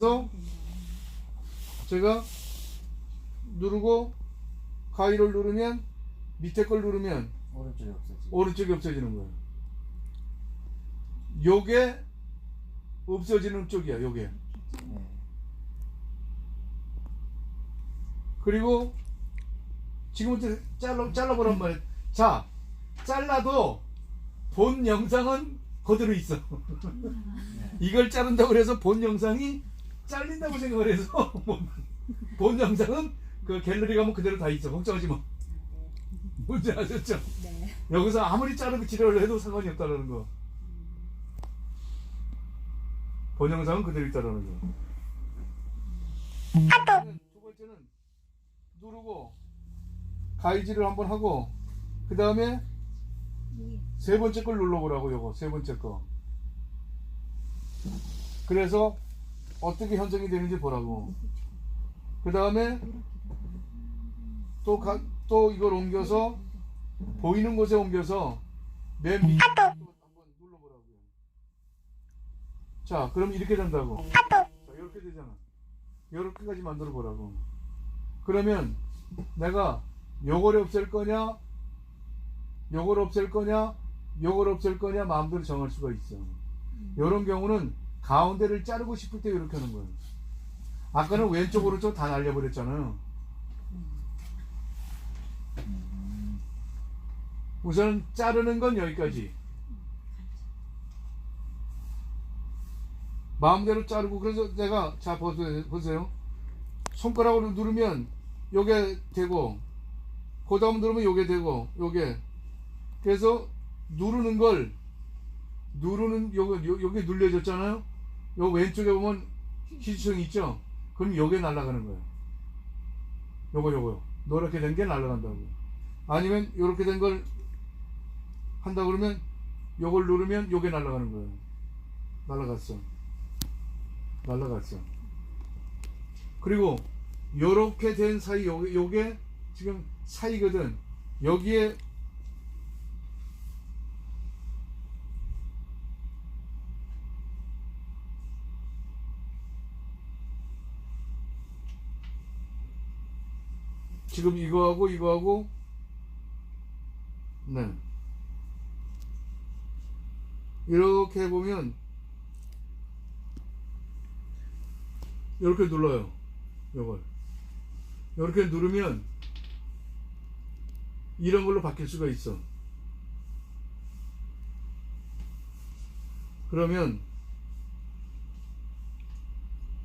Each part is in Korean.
그래서 제가 누르고 가위를 누르면 밑에 걸 누르면 오른쪽이 없어지. 오른쪽이 없어지는 거예요. 요게 없어지는 쪽이야, 요게. 네. 그리고 지금부터 잘라, 잘라보란 말이에요. 자, 잘라도 본 영상은 그대로 있어. 네. 이걸 자른다고 해서 본 영상이 잘린다고 생각을 해서 본 영상은 그 갤러리 가면 그대로 다 있어. 걱정하지 마. 뭔지 아셨죠? 네. 여기서 아무리 자르고 치료를 해도 상관이 없다는 거. 본 영상은 그대로 있다는 거. 두 번째는 누르고 가위질을 한번 하고 그 다음에 세 번째 걸 눌러보라고 요거 세 번째 거. 그래서 어떻게 현정이 되는지 보라고. 그 다음에 또, 가, 또 이걸 옮겨서 보이는 곳에 옮겨서 맨 밑에 또 한번 눌러보라고요. 자, 그럼 이렇게 된다고. 자, 이렇게 되잖아. 이렇게까지 만들어 보라고. 그러면 내가 요걸 없앨 거냐, 요걸 없앨 거냐, 요걸 없앨 거냐 마음대로 정할 수가 있어. 이런 경우는 가운데를 자르고 싶을 때 이렇게 하는 거예요. 아까는 왼쪽 오른쪽 다 날려버렸잖아요. 음. 우선 자르는 건 여기까지. 마음대로 자르고 그래서 내가 자 보세요. 손가락으로 누르면 요게 되고 그 다음 누르면 요게 되고 요게 그래서 누르는 걸 누르는 요거 요, 요게 눌려졌잖아요. 요 왼쪽에 보면 희주성이 있죠. 그럼 요게 날아가는 거예요. 요거 요거 노랗게 된 게 날아간다고. 아니면 요렇게 된 걸 한다 그러면 요걸 누르면 요게 날아가는 거예요. 날아갔어. 날아갔어. 그리고 요렇게 된 사이 요게, 요게 지금 사이거든. 여기에 지금 이거하고 이거하고 네. 이렇게 해보면 이렇게 눌러요 이걸. 이렇게 누르면 이런 걸로 바뀔 수가 있어. 그러면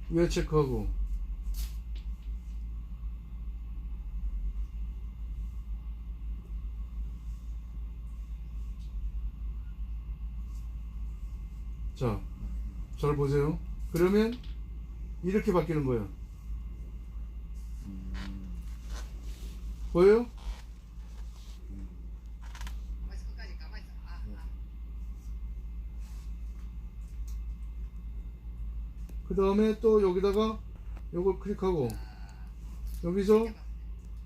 왜 체크하고 자, 잘 보세요. 그러면 이렇게 바뀌는. 음. 보여요? 그 다음에 또 여기다가 요걸 클릭하고 여기서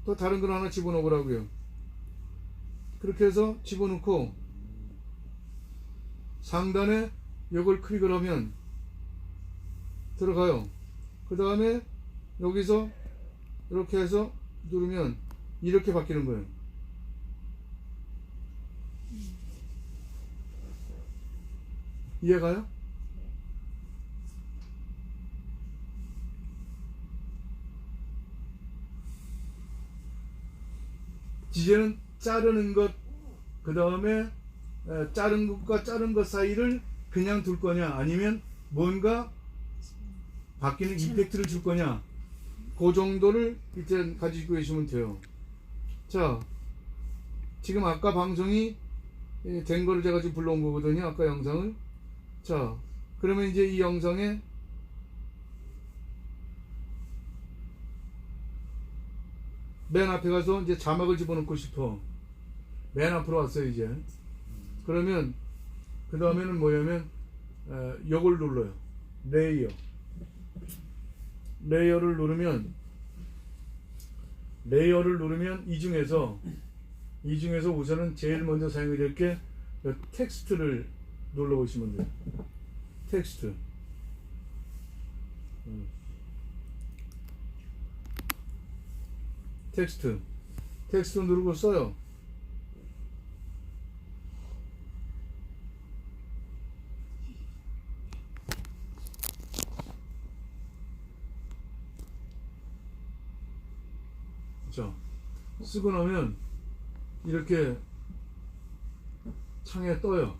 또 다른 걸 하나 집어넣으라고요. 그렇게 해서 집어넣고 상단에 요걸 클릭을 하면 들어가요. 그 다음에 여기서 이렇게 해서 누르면 이렇게 바뀌는 거예요. 이해가요? 이제는 자르는 것, 그 다음에 자른 것과 자른 것 사이를 그냥 둘 거냐, 아니면 뭔가 바뀌는 임팩트를 줄 거냐, 그 정도를 이제 가지고 계시면 돼요. 자, 지금 아까 방송이 예, 된 거를 제가 지금 불러온 거거든요. 아까 영상을. 자, 그러면 이제 이 영상에 맨 앞에 가서 이제 자막을 집어넣고 싶어. 맨 앞으로 왔어요, 이제. 그러면, 그 다음에는 뭐냐면, 어, 요걸 눌러요. 레이어. 레이어를 누르면, 레이어를 누르면 이 중에서, 이 중에서 우선은 제일 먼저 사용이 될 게, 요 텍스트를 눌러 보시면 돼요. 텍스트. 음. 텍스트 텍스트 누르고 써요. 자, 쓰고 나면 이렇게 창에 떠요.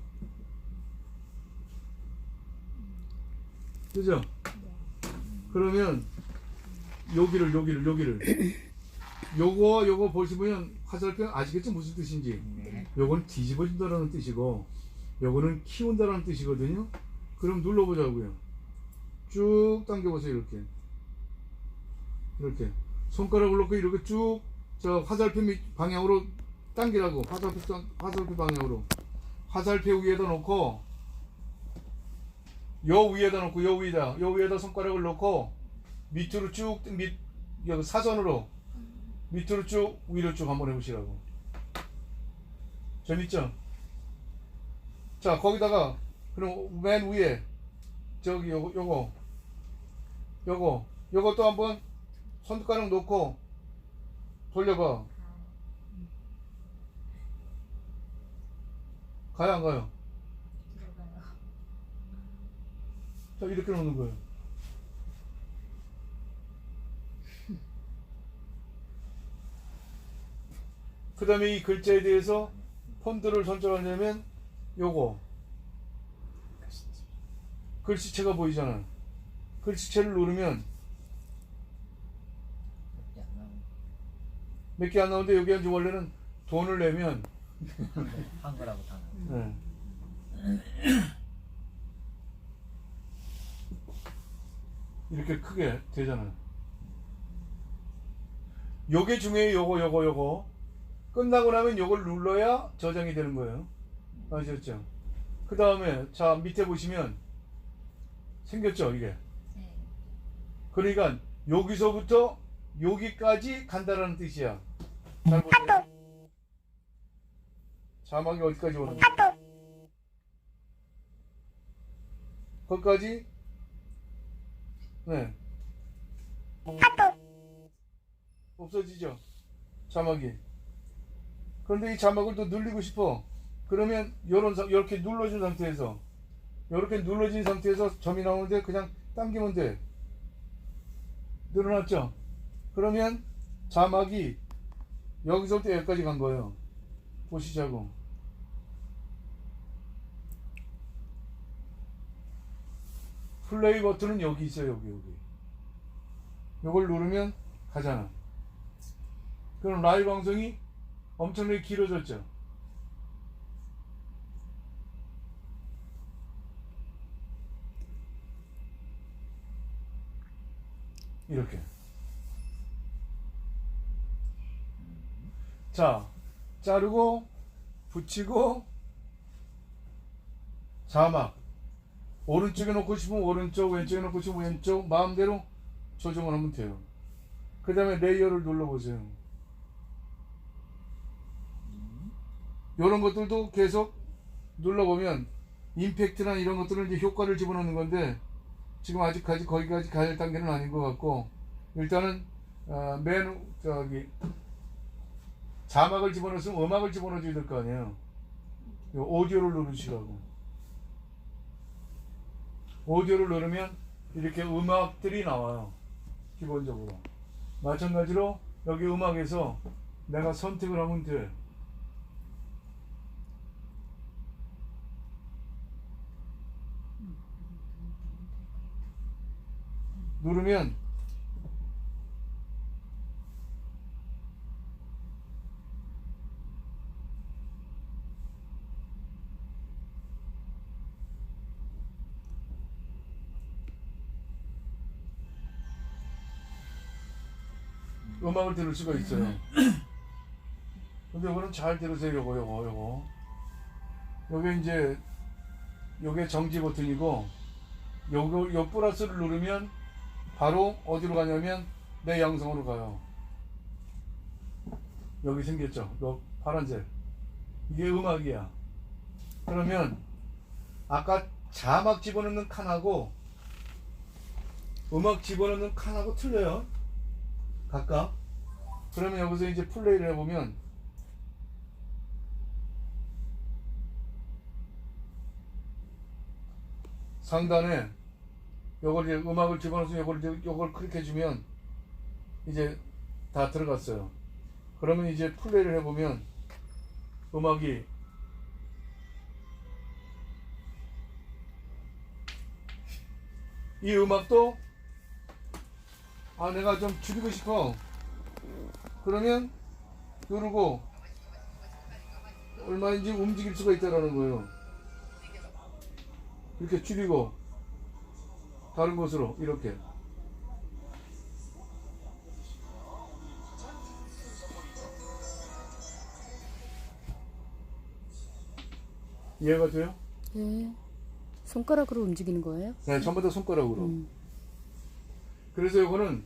그죠? 그러면 여기를 여기를 여기를. 요거 요거 보시면 화살표 아시겠죠? 무슨 뜻인지. 네. 요건 뒤집어진다라는 뜻이고 요거는 키운다라는 뜻이거든요. 그럼 눌러보자고요. 쭉 당겨보세요 이렇게. 이렇게. 손가락을 놓고 이렇게 쭉 저 화살표 밑 방향으로 당기라고. 화살표 당- 화살표 방향으로. 화살표 위에다 놓고 요 위에다 놓고 요 위에다 요 위에다 손가락을 놓고 밑으로 쭉밑 여기 사선으로 밑으로 쭉 위로 쭉 한번 해보시라고. 재밌죠? 자 거기다가 그럼 맨 위에 저기 요거 요거 요거 요것도 한번 손가락 놓고 돌려봐. 가요 안 가요? 자 이렇게 놓는 거예요. 그 다음에 이 글자에 대해서 폰트를 선정하려면 요거. 글씨체가 보이잖아 글씨체를 누르면 밖에 안 나오네. 몇 개 안 나오는데 여기 이제 원래는 돈을 내면 한글하고 다 나오네. 네. 이렇게 크게 되잖아요. 요게 중요해요. 요거 요거 요거. 끝나고 나면 요걸 눌러야 저장이 되는 거예요. 아셨죠? 그 다음에 자 밑에 보시면 생겼죠 이게. 네. 그러니까 여기서부터 여기까지 간다라는 뜻이야. 잘 보세요. 자막이 어디까지 오는 거야? 거기까지? 네. 없어지죠? 자막이. 그런데 이 자막을 또 늘리고 싶어. 그러면 요런 상- 요렇게 눌러준 상태에서 요렇게 눌러진 상태에서 점이 나오는데 그냥 당기면 돼. 늘어났죠? 그러면 자막이 여기서부터 여기까지 간 거예요. 보시자고. 플레이 버튼은 여기 있어요, 여기, 여기. 요걸 누르면 가잖아. 그럼 라이브 방송이 엄청나게 길어졌죠? 이렇게. 자, 자르고, 붙이고, 자막. 오른쪽에 놓고 싶으면 오른쪽, 왼쪽에 놓고 싶으면 왼쪽, 마음대로 조정을 하면 돼요. 그 다음에 레이어를 눌러보세요. 이런 것들도 계속 눌러보면 임팩트나 이런 것들은 이제 효과를 집어넣는 건데 지금 아직까지 거기까지 갈 단계는 아닌 것 같고 일단은 어, 맨 저기 자막을 집어넣었으면 음악을 집어넣어줘야 될 거 아니에요. 요 오디오를 누르시라고. 오디오를 누르면 이렇게 음악들이 나와요. 기본적으로. 마찬가지로 여기 음악에서 내가 선택을 하면 돼. 누르면 음악을 들을 수가 있어요. 근데 이거는 잘 들으세요. 요거 요거 요거. 요게 이제 요게 정지 버튼이고 요거 요 플러스를 누르면 바로 어디로 가냐면 내 영상으로 가요. 여기 생겼죠? 요 파란색. 이게 음악이야. 그러면 아까 자막 집어넣는 칸하고 음악 집어넣는 칸하고 틀려요. 각각. 그러면 여기서 이제 플레이를 해보면 상단에 요걸 이제 음악을 집어넣어서 요걸 이제 요걸 클릭해주면 이제 다 들어갔어요. 그러면 이제 플레이를 해보면 음악이 이 음악도 아 내가 좀 줄이고 싶어 그러면 누르고 얼마인지 움직일 수가 있다라는 거예요 이렇게 줄이고 다른 곳으로 이렇게 이해가 돼요? 네. 손가락으로 움직이는 거예요? 네, 전부 다 손가락으로. 음. 그래서 이거는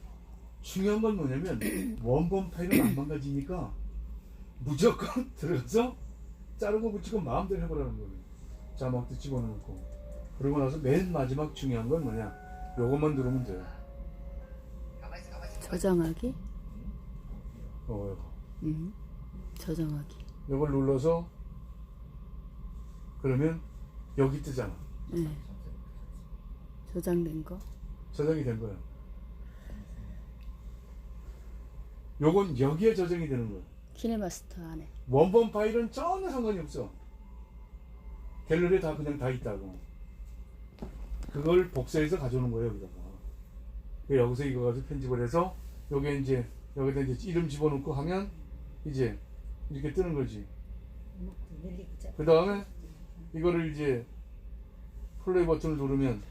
중요한 건 뭐냐면 원본 파일은 안 망가지니까 무조건 들어가서 자르고 붙이고 마음대로 해보라는 거예요. 자막도 집어넣고. 그러고 나서 맨 마지막 중요한 건 뭐냐? 요것만 누르면 돼요. 저장하기? 어, 요거. 음. 저장하기. 요걸 눌러서 그러면 여기 뜨잖아. 네. 저장된 거. 저장이 된 거예 요. 요건 여기에 저장이 되는 거예요. 키네마스터 안에. 원본 파일은 전혀 상관이 없어. 갤러리에 다 그냥 다 있다고. 그걸 복사해서 가져오는 거예요, 여기다가. 그 여기서 이거 가지고 편집을 해서 여기에 이제 여기다 이제 이름 집어넣고 하면 이제 이렇게 뜨는 거지. 그 다음에 이거를 이제 플레이 버튼을 누르면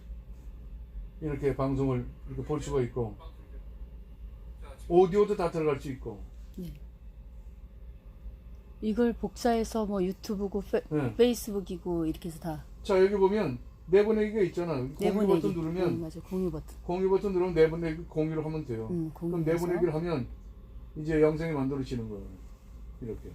이렇게 방송을 이렇게 볼 수가 있고 오디오도 다 들어갈 수 있고 이걸 복사해서 뭐 유튜브고 페, 네. 페이스북이고 이렇게 해서 다 자 여기 보면 내보내기가 있잖아. 공유 내보내기. 버튼 누르면 음, 맞아. 공유 버튼. 공유 버튼 누르면 내보내기 공유를 하면 돼요. 음, 그럼. 내보내기를 하면 이제 영상이 만들어지는 거예요. 이렇게.